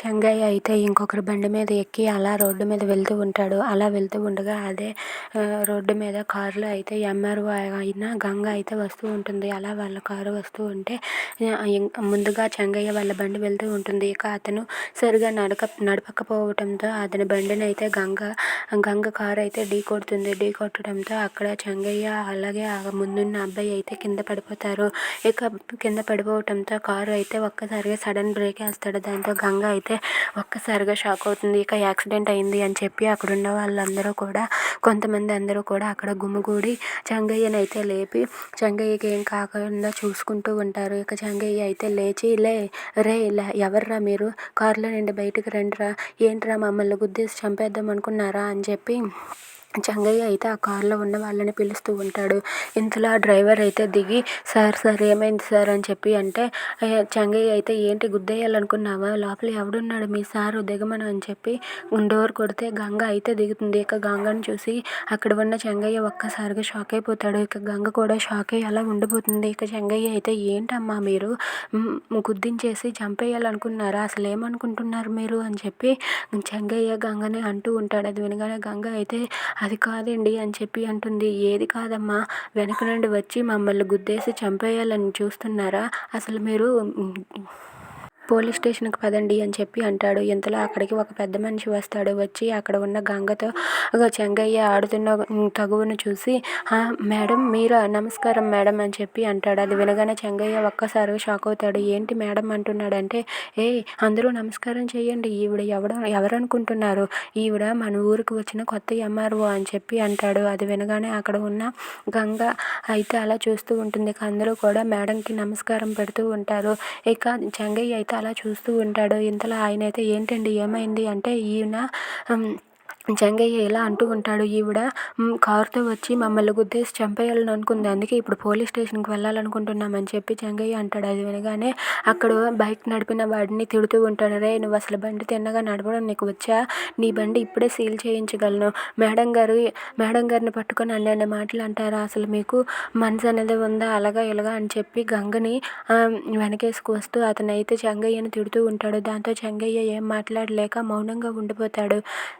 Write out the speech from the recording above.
చెంగయ్య అయితే ఇంకొకరి బండి మీద ఎక్కి అలా రోడ్డు మీద వెళ్తూ ఉంటాడు. అలా వెళ్తూ ఉండగా అదే రోడ్డు మీద కారులో అయితే ఎంఆర్ఓ అయిన గంగ అయితే వస్తూ ఉంటుంది. అలా వాళ్ళ కారు వస్తూ ఉంటే ముందుగా చెంగయ్య వాళ్ళ బండి వెళ్తూ ఉంటుంది. ఇక అతను సరిగా నడక నడపకపోవటంతో అతని బండిని అయితే గంగ గంగ కారు అయితే ఢీ కొడుతుంది. ఢీ కొట్టడంతో అక్కడ చెంగయ్య అలాగే ముందున్న అబ్బాయి అయితే కింద పడిపోతారు. ఇక కింద పడిపోవటంతో కారు అయితే ఒక్కసారిగా సడన్ బ్రేక్ వేస్తాడు. దాంతో గంగ అయితే ఒక్కసారిగా షాక్ అవుతుంది. ఇక యాక్సిడెంట్ అయింది అని చెప్పి అక్కడ ఉన్న వాళ్ళందరూ కూడా కొంతమంది అందరూ కూడా అక్కడ గుమిగూడి చెంగయ్యని అయితే లేపి చెంగయ్యకి ఏం కాకుండా చూసుకుంటూ ఉంటారు. ఇక చెంగయ్య అయితే లేచి లే రే ఎవర్రా మీరు? కారులో నుండి బయటకు రండిరా. ఏంట్రా మమ్మల్ని గుద్దేసి చంపేద్దాం అనుకున్నారా? అని చెప్పి చెంగయ్య అయితే ఆ కారులో ఉన్న వాళ్ళని పిలుస్తూ ఉంటాడు. ఇంతలో ఆ డ్రైవర్ అయితే దిగి సార్ సార్ ఏమైంది సార్? అని చెప్పి అంటే చెంగయ్య అయితే ఏంటి గుద్దేయాలనుకున్నావా లోపల ఎవడున్నాడు మీ సారు? దిగమను అని చెప్పి డోర్ కొడితే గంగ అయితే దిగుతుంది. ఇక గంగను చూసి అక్కడ ఉన్న చెంగయ్య ఒక్కసారిగా షాక్ అయిపోతాడు. ఇక గంగ కూడా షాక్ అయ్యి అలా ఉండిపోతుంది. ఇక చెంగయ్య అయితే ఏంటమ్మా మీరు? గుద్దించేసి చంపేయాలనుకున్నారా? అసలు ఏమనుకుంటున్నారు మీరు? అని చెప్పి చెంగయ్య గంగని అంటూ ఉంటాడు. అది వినగానే గంగ అయితే అది కాదండి అని చెప్పి అంటుంది. ఏది కాదమ్మా? వెనక నుండి వచ్చి మమ్మల్ని గుద్దేసి చంపేయాలని చూస్తున్నారా? అసలు మీరు పోలీస్ స్టేషన్కి పదండి అని చెప్పి అంటాడు. ఇంతలో అక్కడికి ఒక పెద్ద మనిషి వస్తాడు. వచ్చి అక్కడ ఉన్న గంగతో చెంగయ్య ఆడుతున్న తగువును చూసి మేడం మీరా నమస్కారం మేడం అని చెప్పి అంటాడు. అది వినగానే చెంగయ్య ఒక్కసారిగా షాక్ అవుతాడు. ఏంటి మేడం అంటున్నాడంటే ఏ అందరూ నమస్కారం చేయండి ఈవిడ ఎవడ ఎవరనుకుంటున్నారు? ఈవిడ మన ఊరికి వచ్చిన కొత్త ఎంఆర్ఓ అని చెప్పి అంటాడు. అది వినగానే అక్కడ ఉన్న గంగ అయితే అలా చూస్తూ ఉంటుంది. ఇక అందరూ కూడా మేడంకి నమస్కారం పెడుతూ ఉంటారు. ఇక చెంగయ్య అయితే అలా చూస్తూ ఉంటాడు ఇంతలో ఆయన అయితే ఏంటండి ఏమైంది అంటే ఈయన జంగయ్య ఇలా అంటూ ఉంటాడు ఈవిడ కారుతో వచ్చి మమ్మల్ని గుద్దేసి చంపేయాలని అనుకుంది. అందుకే ఇప్పుడు పోలీస్ స్టేషన్కి వెళ్ళాలనుకుంటున్నామని చెప్పి జంగయ్య అంటాడు. అది వినగానే అక్కడ బైక్ నడిపిన వాడిని తిడుతూ ఉంటాడు. రే నువ్వు అసలు బండి తిన్నగా నడపడం నీకు వచ్చా? నీ బండి ఇప్పుడే సీల్ చేయించగలను. మేడం గారు మేడం గారిని పట్టుకొని అన్నెండు మాటలు అంటారా? అసలు మీకు మనసు అనేది ఉందా? అలాగా ఇలాగా అని చెప్పి గంగని వెనకేసుకు వస్తూ అతను అయితే తిడుతూ ఉంటాడు. దాంతో చెంగయ్య ఏం మాట్లాడలేక మౌనంగా ఉండిపోతాడు.